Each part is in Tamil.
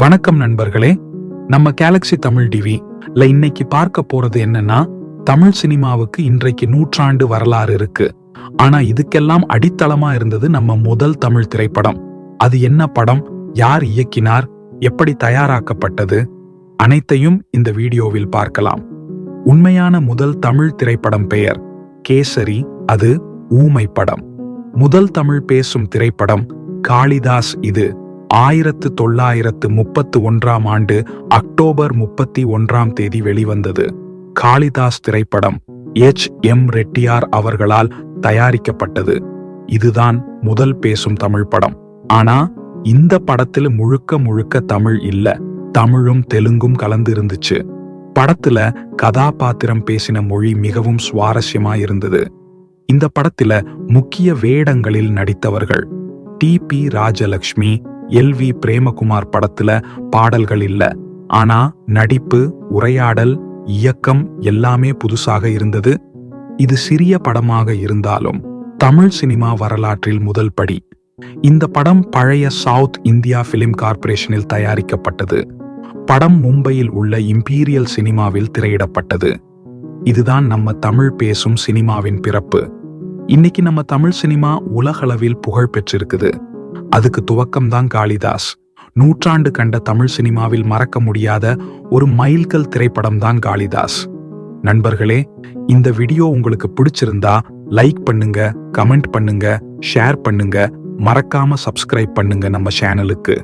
வணக்கம் நண்பர்களே நம்ம கேலக்ஸி தமிழ் டிவில இன்னைக்கு பார்க்க போறது என்னன்னா தமிழ் சினிமாவுக்கு இன்றைக்கு நூற்றாண்டு வரலாறு இருக்கு. ஆனா இதுக்கெல்லாம் அடித்தளமா இருந்தது நம்ம முதல் தமிழ் திரைப்படம். அது என்ன படம் யார் இயக்கினார் எப்படி தயாராக்கப்பட்டது அனைத்தையும் இந்த வீடியோவில் பார்க்கலாம். உண்மையான முதல் தமிழ் திரைப்படம் பெயர் கேசரி அது ஊமை படம் முதல் தமிழ் பேசும் திரைப்படம் காளிதாஸ் இது. ஆயிரத்து தொள்ளாயிரத்து முப்பத்து ஒன்றாம் ஆண்டு அக்டோபர் முப்பத்தி ஒன்றாம் தேதி வெளிவந்தது. காளிதாஸ் திரைப்படம் எச். எம். ரெட்டியார் அவர்களால் தயாரிக்கப்பட்டது. இதுதான் முதல் பேசும் தமிழ் படம். ஆனா இந்த படத்துல முழுக்க முழுக்க தமிழ் இல்ல. தமிழும் தெலுங்கும் கலந்து இருந்துச்சு படத்துல கதாபாத்திரம் பேசின மொழி மிகவும் சுவாரஸ்யமா இருந்தது. இந்த படத்துல முக்கிய வேடங்களில் நடித்தவர்கள் T. P. Rajalakshmi L V Premakumar படத்துல பாடல்கள் இல்ல. ஆனா நடிப்பு உரையாடல் இயக்கம் எல்லாமே புதுசாக இருந்தது. இது சிறிய படமாக இருந்தாலும் தமிழ் சினிமா வரலாற்றில் முதல் படி. இந்த படம் பழைய சவுத் இந்தியா பிலிம் கார்ப்பரேஷனில் தயாரிக்கப்பட்டது. படம் மும்பையில் உள்ள இம்பீரியல் சினிமாவில் திரையிடப்பட்டது. இதுதான் நம்ம தமிழ் பேசும் சினிமாவின் பிறப்பு. இன்னைக்கு நம்ம தமிழ் சினிமா உலகளவில் புகழ் பெற்றிருக்குது. அதுக்கு துவக்கம்தான் காளிதாஸ். நூற்றாண்டு கண்ட தமிழ் சினிமாவில் மறக்க முடியாத ஒரு மைல்கல் திரைப்படம் தான் காளிதாஸ். நண்பர்களே இந்த வீடியோ உங்களுக்கு பிடிச்சிருந்தா லைக் பண்ணுங்க கமெண்ட் பண்ணுங்க ஷேர் பண்ணுங்க மறக்காம சப்ஸ்கிரைப் பண்ணுங்க நம்ம சேனலுக்கு.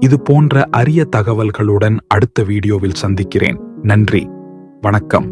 இது போன்ற அரிய தகவல்களுடன் அடுத்த வீடியோவில் சந்திக்கிறேன். நன்றி வணக்கம்